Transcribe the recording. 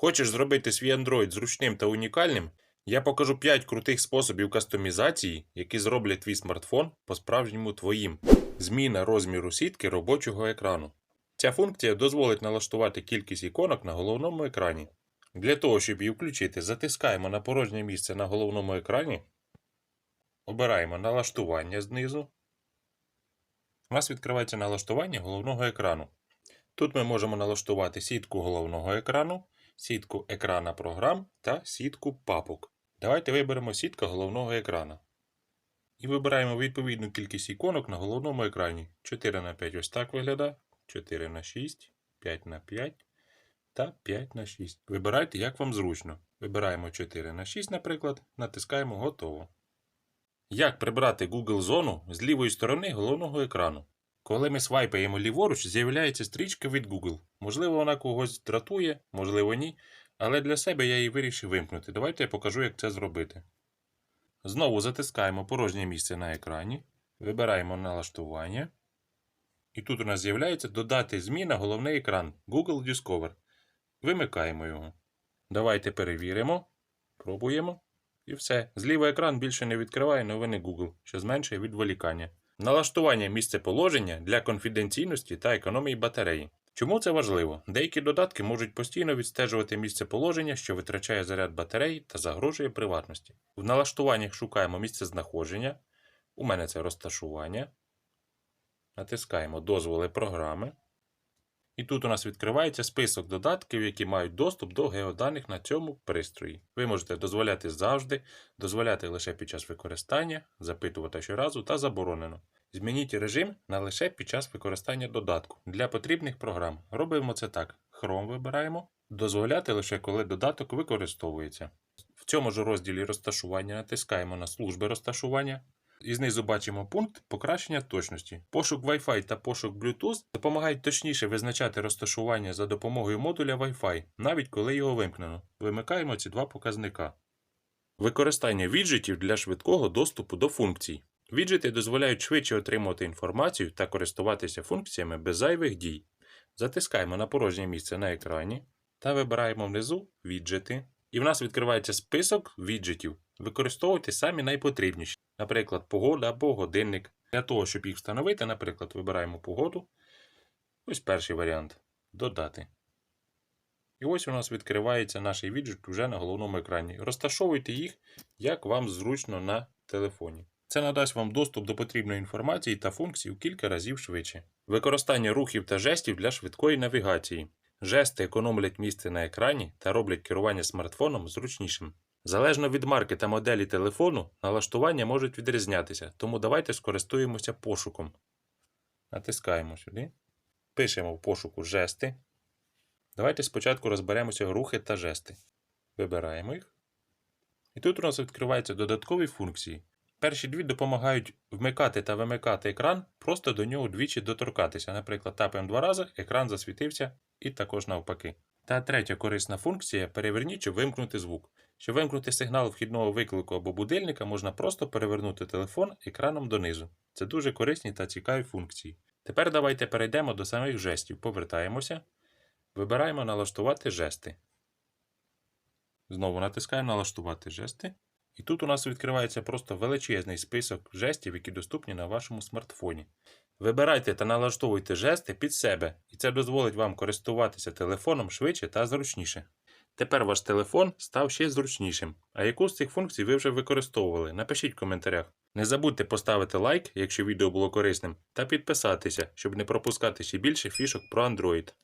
Хочеш зробити свій Android зручним та унікальним? Я покажу 5 крутих способів кастомізації, які зроблять твій смартфон по-справжньому твоїм. Зміна розміру сітки робочого екрану. Ця функція дозволить налаштувати кількість іконок на головному екрані. Для того, щоб її включити, затискаємо на порожнє місце на головному екрані, обираємо налаштування знизу. У нас відкривається налаштування головного екрану. Тут ми можемо налаштувати сітку головного екрану, сітку екрана програм та сітку папок. Давайте виберемо сітка головного екрана. І вибираємо відповідну кількість іконок на головному екрані. 4 на 5 ось так виглядає, 4 на 6, 5 на 5 та 5 на 6. Вибирайте, як вам зручно. Вибираємо 4 на 6, наприклад, натискаємо Готово. Як прибрати Google зону з лівої сторони головного екрану? Коли ми свайпаємо ліворуч, з'являється стрічка від Google. Можливо, вона когось дратує, можливо, ні. Але для себе я її вирішив вимкнути. Давайте я покажу, як це зробити. Знову затискаємо порожнє місце на екрані, вибираємо налаштування. І тут у нас з'являється додати змін на головний екран Google Discover. Вимикаємо його. Давайте перевіримо. Пробуємо. І все. Зліва екран більше не відкриває новини Google, що зменшує відволікання. Налаштування місцеположення для конфіденційності та економії батареї. Чому це важливо? Деякі додатки можуть постійно відстежувати місцеположення, що витрачає заряд батареї та загрожує приватності. В налаштуваннях шукаємо місце знаходження. У мене це розташування. Натискаємо дозволи програми. І тут у нас відкривається список додатків, які мають доступ до геоданих на цьому пристрої. Ви можете дозволяти завжди, дозволяти лише під час використання, запитувати щоразу та заборонено. Змініть режим на лише під час використання додатку для потрібних програм. Робимо це так: Chrome вибираємо, дозволяти лише коли додаток використовується. В цьому ж розділі розташування натискаємо на служби розташування. І знизу бачимо пункт покращення точності. Пошук Wi-Fi та пошук Bluetooth допомагають точніше визначати розташування за допомогою модуля Wi-Fi, навіть коли його вимкнено. Вимикаємо ці два показника. Використання віджитів для швидкого доступу до функцій. Віджити дозволяють швидше отримувати інформацію та користуватися функціями без зайвих дій. Затискаємо на порожнє місце на екрані та вибираємо внизу віджити. І в нас відкривається список віджитів. Використовуйте самі найпотрібніші, наприклад, погода або годинник. Для того, щоб їх встановити, наприклад, вибираємо погоду. Ось перший варіант додати. І ось у нас відкривається наш віджит уже на головному екрані. Розташовуйте їх, як вам зручно на телефоні. Це надасть вам доступ до потрібної інформації та функцій у кілька разів швидше. Використання рухів та жестів для швидкої навігації. Жести економлять місце на екрані та роблять керування смартфоном зручнішим. Залежно від марки та моделі телефону, налаштування можуть відрізнятися, тому давайте скористуємося пошуком. Натискаємо сюди. Пишемо в пошуку жести. Давайте спочатку розберемося рухи та жести. Вибираємо їх. І тут у нас відкриваються додаткові функції. Перші дві допомагають вмикати та вимикати екран, просто до нього двічі доторкатися. Наприклад, тапаємо два рази, екран засвітився і також навпаки. Та третя корисна функція переверніть чи вимкнути звук. Щоб вимкнути сигнал вхідного виклику або будильника, можна просто перевернути телефон екраном донизу. Це дуже корисні та цікаві функції. Тепер давайте перейдемо до самих жестів. Повертаємося, вибираємо налаштувати жести. Знову натискаємо налаштувати жести. І тут у нас відкривається просто величезний список жестів, які доступні на вашому смартфоні. Вибирайте та налаштовуйте жести під себе, і це дозволить вам користуватися телефоном швидше та зручніше. Тепер ваш телефон став ще зручнішим. А яку з цих функцій ви вже використовували? Напишіть в коментарях. Не забудьте поставити лайк, якщо відео було корисним, та підписатися, щоб не пропускати ще більше фішок про Android.